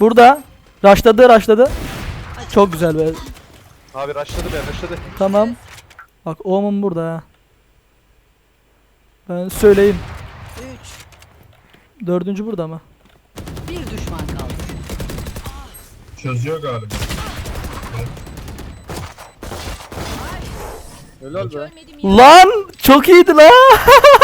Burada. Raşladı raşladı. Çok güzel be. Abi rushladı be rushladı. Tamam. Bak Omen burada ha. Ben söyleyeyim. 3. Dördüncü burada mı? Bir düşman kaldı. Çözüyor galiba. Helal be. Lan çok iyiydi la.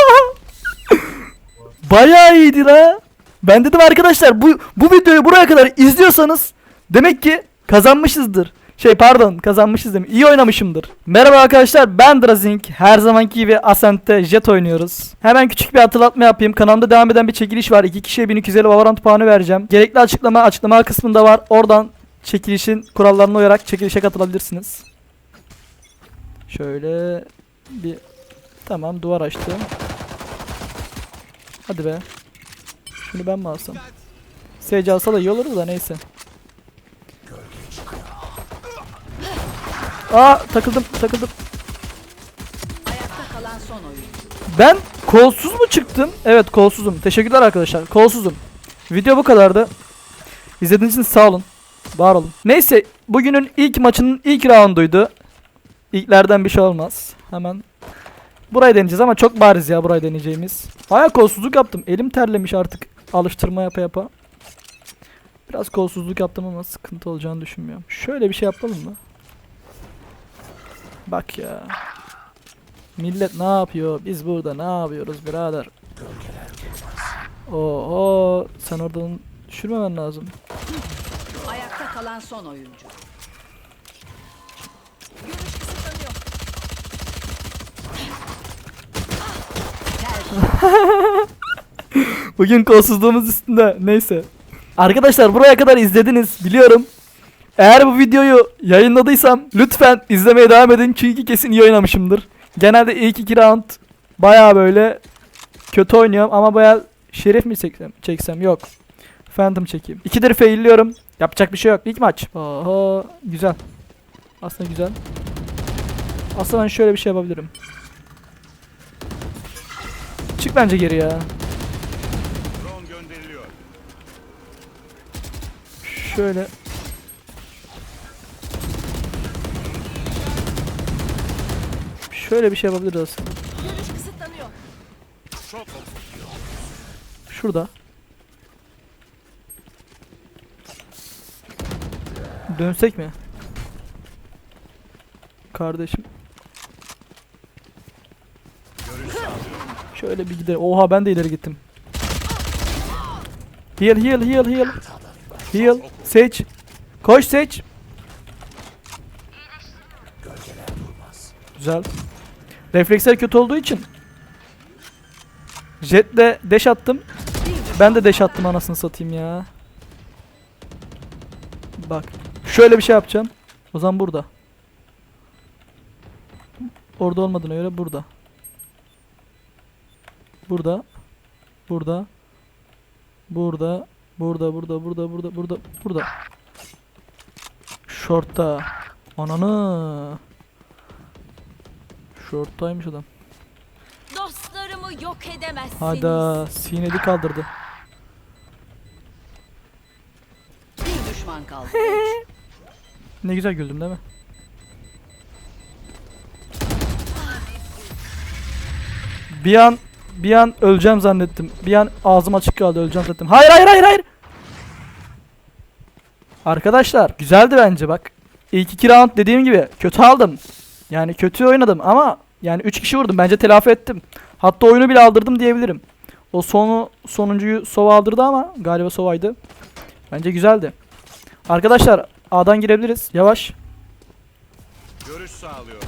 Bayağı iyiydi la. Ben dedim arkadaşlar bu bu videoyu buraya kadar izliyorsanız demek ki kazanmışızdır. Şey pardon kazanmışız demek. İyi oynamışımdır. Merhaba arkadaşlar ben Drazink. Her zamanki gibi Ascent'te Jet oynuyoruz. Hemen küçük bir hatırlatma yapayım. Kanalımda devam eden bir çekiliş var. İki kişiye 1250 Valorant puanı vereceğim. Gerekli açıklama açıklama kısmında var. Oradan çekilişin kurallarına uyarak çekilişe katılabilirsiniz. Şöyle bir tamam duvar açtım. Hadi be. Şunu ben mi alsam? Sage alsa da iyi olurdu da neyse. Aa takıldım takıldım. Ben kolsuz mu çıktım? Evet kolsuzum. Teşekkürler arkadaşlar. Kolsuzum. Video bu kadardı. İzlediğiniz için sağ olun. Var olun. Neyse bugünün ilk maçının ilk rounduydu. İlklerden bir şey olmaz. Hemen burayı deneyeceğiz ama çok bariz ya burayı deneyeceğimiz. Baya kolsuzluk yaptım. Elim terlemiş artık alıştırma yapa yapa. Biraz kolsuzluk yaptım ama sıkıntı olacağını düşünmüyorum. Şöyle bir şey yapalım mı? Bak ya. Millet ne yapıyor? Biz burada ne yapıyoruz birader? Oo, sen oradan düşürmemen lazım. Ayakta kalan son oyuncu. Bugün kolsuzluğumuz üstünde. Neyse. Arkadaşlar buraya kadar izlediniz biliyorum. Eğer bu videoyu yayınladıysam lütfen izlemeye devam edin çünkü kesin iyi oynamışımdır. Genelde ilk iki round baya böyle kötü oynuyorum ama baya şerif mi çeksem? Çeksem yok. Phantom çekeyim. İkidir failliyorum. Yapacak bir şey yok. İlk maç. Oho güzel. Aslında güzel. Aslında ben şöyle bir şey yapabilirim. Çık bence geri ya. Şöyle. Şöyle bir şey yapabiliriz aslında. Şurada. Dönsek mi? Kardeşim. Şöyle bir gidelim. Oha ben de ileri gittim. Heal heal heal heal. Heal. Seç. Koş seç. Güzel. Refleksler kötü olduğu için. Jetle deş attım. Ben de deş attım anasını satayım ya. Bak. Şöyle bir şey yapacağım. O zaman burada. Orada olmadığına göre burada. Burada. Burada. Burada. Burada, burada, burada, burada, burada, burada. Short'ta. Ananı. Short'taymış adam. Dostlarımı yok edemezsiniz. Hayda, sinedi kaldırdı. Bir düşman kaldı. Ne güzel güldüm değil mi? Bir an bir an öleceğim zannettim. Bir an ağzım açık kaldı öleceğim zannettim. Hayır hayır hayır hayır. Arkadaşlar güzeldi bence bak. İlk iki round dediğim gibi kötü aldım. Yani kötü oynadım ama yani 3 kişi vurdum. Bence telafi ettim. Hatta oyunu bile aldırdım diyebilirim. O sonu sonuncuyu Sova aldırdı ama galiba Sova'ydı. Bence güzeldi. Arkadaşlar A'dan girebiliriz. Yavaş. Görüş sağlıyor.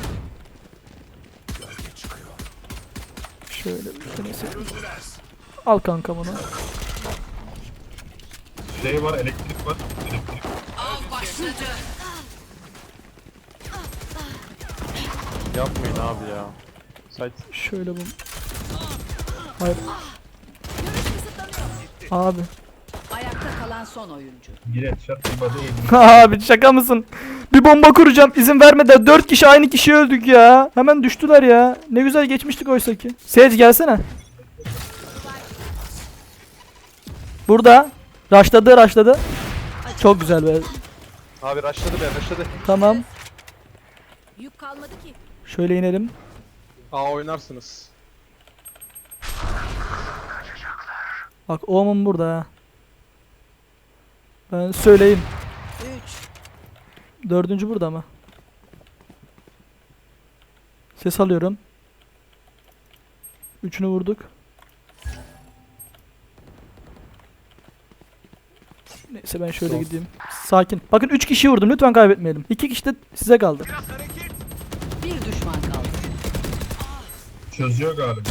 Şöyle bir tanesi. Al kanka bunu. Şey var, elektrik var. Elektrik. Yapmayın abi ya. Site. Şöyle bu. Hayır. Abi. Ayakta kalan son oyuncu. Bir headshot, bir aim. Abi şaka mısın? Bir bomba kuracağım izin vermeden 4 kişi aynı kişi öldük ya. Hemen düştüler ya. Ne güzel geçmiştik oysa ki. Sage gelsene. Burada. Raşladı raşladı. Çok güzel be. Abi rushladı be rushladı. Tamam. Yük kalmadı ki. Şöyle inelim. A oynarsınız. Bak Omen burada ha. Ben söyleyeyim. 3. Dördüncü burada ama. Ses alıyorum. Üçünü vurduk. Neyse ben şöyle gideyim. Sakin. Bakın 3 kişi vurdum. Lütfen kaybetmeyelim. 2 kişi de size kaldı. Bir düşman kaldı. Çözüyor galiba.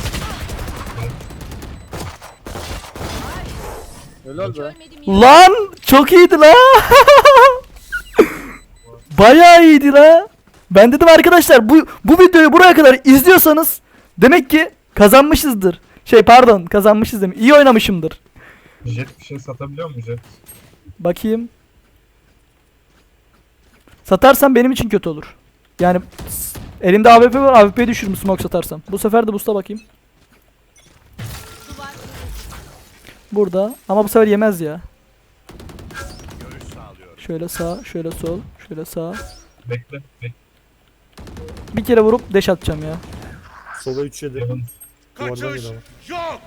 Helal be. Lan çok iyiydi la. Bayağı iyiydi la. Ben dedim arkadaşlar bu bu videoyu buraya kadar izliyorsanız demek ki kazanmışızdır. Şey pardon kazanmışız demek. İyi oynamışımdır. Jet bir şey satabiliyor mu Jet? Bakayım. Satarsam benim için kötü olur. Yani elimde AWP var AWP'yi düşürürüm smoke satarsam. Bu sefer de boost'a bakayım. Burada ama bu sefer yemez ya. Şöyle sağ, şöyle sol, şöyle sağ. Bekle. Bekle. Bir kere vurup deş atacağım ya. Sola 3 yedi. Duvardan Kaçış yedi ama. yok.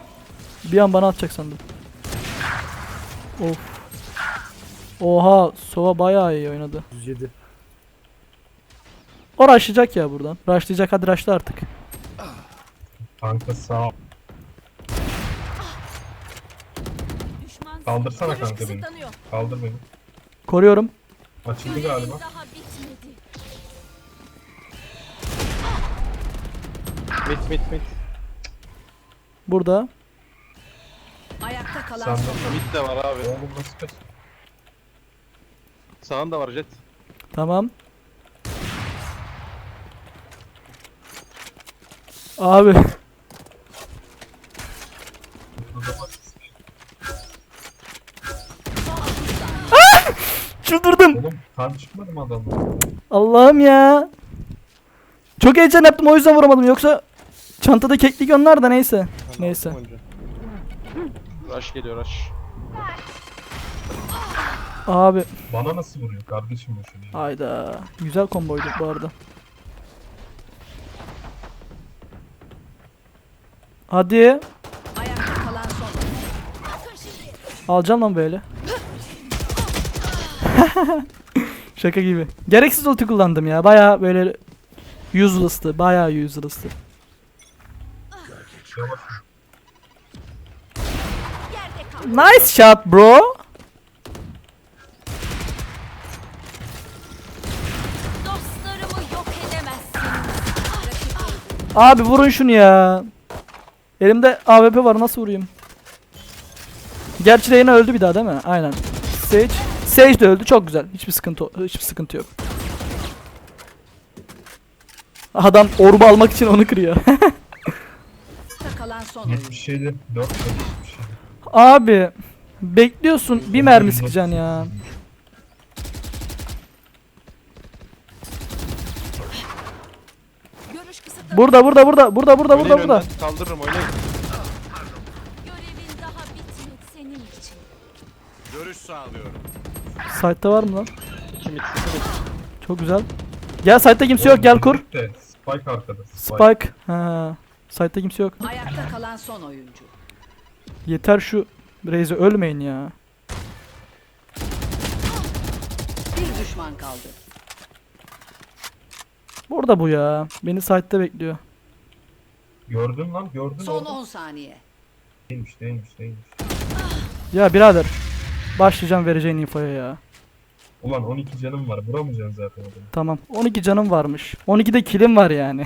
Bir an bana atacak sandım. Of. Oha, Sova bayağı iyi oynadı. 107. O rushlayacak ya buradan. Rushlayacak hadi rushla artık. Kanka sağ. düşman. Kaldırsana kanka beni. Kaldır beni. Koruyorum. Açıldı galiba. daha bitmedi. Mit mit mit. Burada. Ayakta kalan son. Mit de var abi. Oğlum nasıl kaç? Sağında var jet. Tamam. Abi. Kan çıkmadı mı adamdan? Allah'ım ya. Çok heyecan yaptım o yüzden vuramadım. Yoksa çantada keklik onlar da neyse. Neyse. Rush geliyor rush. Abi. Bana nasıl vuruyor kardeşim bu şunu? Hayda. Güzel komboydu bu arada. Hadi. Ayakta kalan son oyuncu. Alacağım lan böyle. Şaka gibi. Gereksiz ulti kullandım ya. Baya böyle useless'tı. Baya useless'tı. Nice shot bro. Abi vurun şunu ya. Elimde AWP var nasıl vurayım? Gerçi Reyna öldü bir daha değil mi? Aynen. Sage. Sage de öldü çok güzel. Hiçbir sıkıntı hiçbir sıkıntı yok. Adam orbu almak için onu kırıyor. Kalan son oyuncu. 77. 4 77. Abi bekliyorsun bir mermi sıkacaksın ya. Görüş kısıtlanıyor. Burada burada burada burada burada burada burada. Kaldırırım oynayın. Görevin daha bitmedi senin için. Görüş sağlıyorum. Site'da var mı lan? İki mit. iki mit. Çok güzel. Gel site'da kimse yok gel kur. De, Spike arkada. Spike. Spike. Ha. Site'da kimse yok. Ayakta kalan son oyuncu. Yeter şu Raze'e ölmeyin ya. Bir düşman kaldı. Burada bu ya. Beni site'da bekliyor. Gördün lan gördün Son orada. 10 saniye. Değilmiş değilmiş değilmiş. Ya birader. Başlayacağım vereceğin infoya ya. Ulan 12 canım var vuramayacaksın zaten adamı. Tamam. 12 canım varmış. 12'de kilim var yani.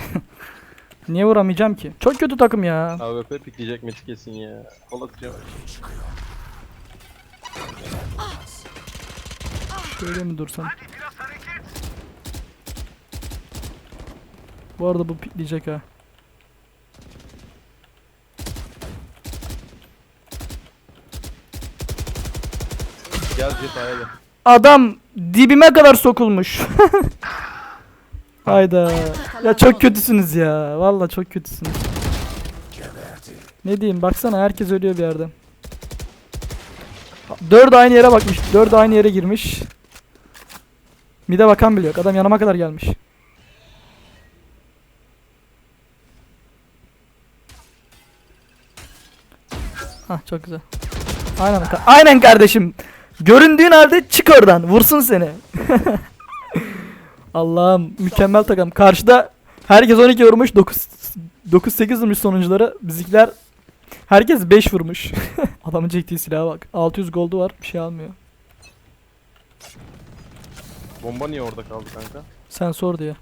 Niye vuramayacağım ki? Çok kötü takım ya. AWP pikleyecek mit kesin ya. Kol atacağım. Şöyle mi dursam? Bu arada bu pikleyecek ha. Gel jet hayal. Adam dibime kadar sokulmuş. Hayda. Ya çok kötüsünüz ya. Vallahi çok kötüsünüz. Ne diyeyim baksana herkes ölüyor bir yerde. Dördü aynı yere bakmış. Dördü aynı yere girmiş. Mide bakan bile yok. Adam yanıma kadar gelmiş. Hah çok güzel. Aynen, aynen kardeşim. Göründüğün halde çık oradan. Vursun seni. Allah'ım mükemmel takım. Karşıda herkes 12 vurmuş. 9 9 8 vurmuş sonuncuları. Bizimkiler herkes 5 vurmuş. Adamın çektiği silaha bak. 600 goldu var. Bir şey almıyor. Bomba niye orada kaldı kanka? Sen sor diye.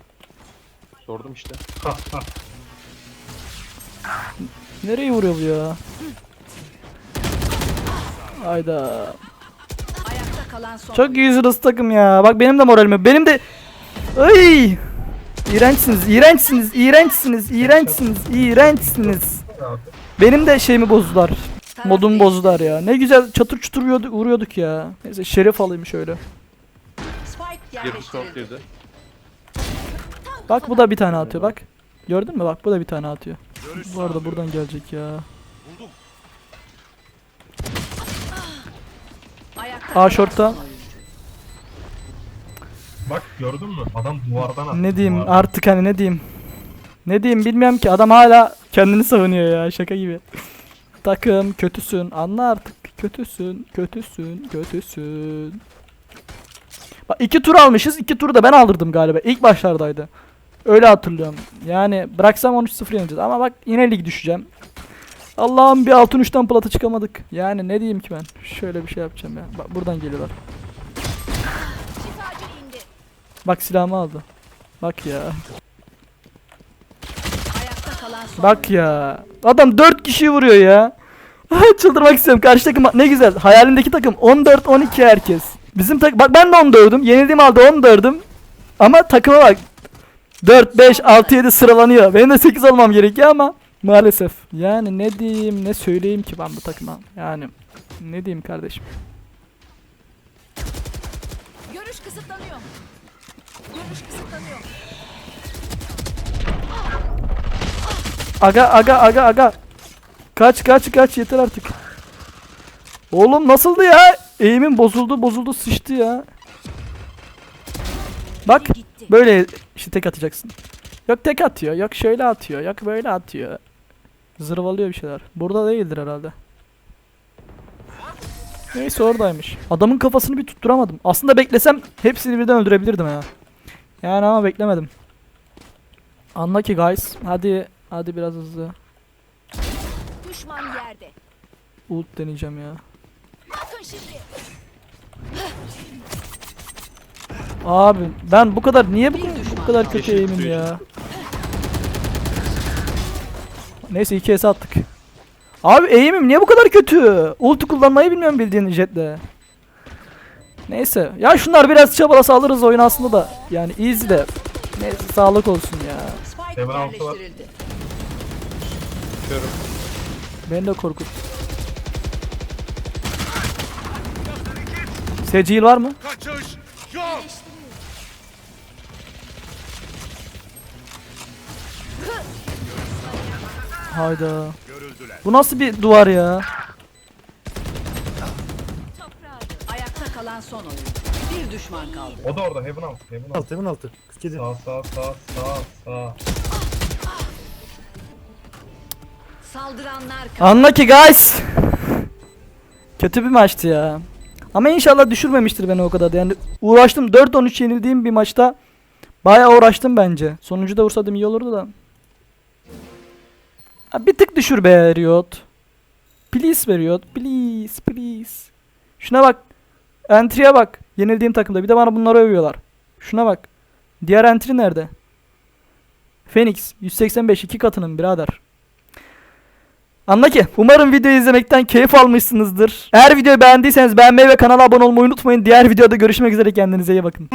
Sordum işte. Nereye vuruyor bu ya? Hayda. Kalan son Çok useless takım ya. Bak benim de moralime. Benim de... Ay! İğrençsiniz, iğrençsiniz, iğrençsiniz, iğrençsiniz, iğrençsiniz. Benim de şeyimi bozdular. Modumu bozdular ya. Ne güzel çatır çutur vuruyorduk, ya. Neyse şerif alayım şöyle. Bak bu da bir tane atıyor bak. Gördün mü bak bu da bir tane atıyor. Bu arada buradan gelecek ya. Buldum. Kalan short'ta. Bak gördün mü? Adam duvardan attı. Ne diyeyim duvardan. artık hani ne diyeyim. Ne diyeyim bilmiyorum ki adam hala kendini savunuyor ya şaka gibi. Takım kötüsün anla artık kötüsün kötüsün kötüsün. Bak iki tur almışız iki turu da ben aldırdım galiba ilk başlardaydı. Öyle hatırlıyorum. Yani bıraksam 13-0 yeneceğiz ama bak yine lig düşeceğim. Allah'ım bir altın üçten plata çıkamadık. Yani ne diyeyim ki ben. Şöyle bir şey yapacağım ya. Bak buradan geliyorlar. Bak silahımı aldı. Bak ya. Bak ya. Adam 4 kişiyi vuruyor ya. Çıldırmak istiyorum. Karşı takım ne güzel. Hayalindeki takım 14 12 herkes. Bizim tak bak ben de 14'üm. Yenildiğim halde 14'üm. Ama takıma bak. 4 5 6 7 sıralanıyor. Benim de 8 olmam gerekiyor ama maalesef. Yani ne diyeyim, ne söyleyeyim ki ben bu takıma? Yani ne diyeyim kardeşim? Görüş kısıtlanıyor. Görüş kısıtlanıyor. Aga aga aga aga. Kaç kaç kaç yeter artık. Oğlum nasıldı ya? Eğimin bozuldu bozuldu sıçtı ya. Bak böyle işte tek atacaksın. Yok tek atıyor yok şöyle atıyor yok böyle atıyor. Zırvalıyor bir şeyler. Burada değildir herhalde. Neyse oradaymış. Adamın kafasını bir tutturamadım. Aslında beklesem hepsini birden öldürebilirdim ya. Yani ama beklemedim. Anla ki guys. Hadi hadi biraz hızlı. Düşman yerde. Ult deneyeceğim ya. Bakın şimdi. Abi ben bu kadar niye bu, bu kadar kötü eğimim ya? Neyse 2 S attık. Abi eğimim niye bu kadar kötü? Ulti kullanmayı bilmiyorum bildiğin jetle. Neyse. Ya şunlar biraz çabalasa alırız oyun aslında da. Yani easy de. Neyse sağlık olsun ya. Altı var. Çıkıyorum. Beni de korkut. Secil var mı? Kaçış yok. Hayda. Görüldüler. Bu nasıl bir duvar ya? Ayakta kalan son oyuncu. Bir düşman kaldı. O da orada heaven altı. Heaven altı. Altı hemen altı. 47. Sağ sağ sağ sağ sağ. Saldıranlar kaldı. Anla ki guys. Kötü bir maçtı ya. Ama inşallah düşürmemiştir beni o kadar. da. Yani uğraştım 4-13 yenildiğim bir maçta bayağı uğraştım bence. Sonuncu da vursaydım iyi olurdu da. Bir tık düşür be Riot. Please be Riot. Please please. Şuna bak. Entry'e bak. Yenildiğim takımda. Bir de bana bunları övüyorlar. Şuna bak. Diğer entry nerede? Phoenix 185 iki katının birader. Anla ki umarım videoyu izlemekten keyif almışsınızdır. Eğer videoyu beğendiyseniz beğenmeyi ve kanala abone olmayı unutmayın. Diğer videoda görüşmek üzere kendinize iyi bakın.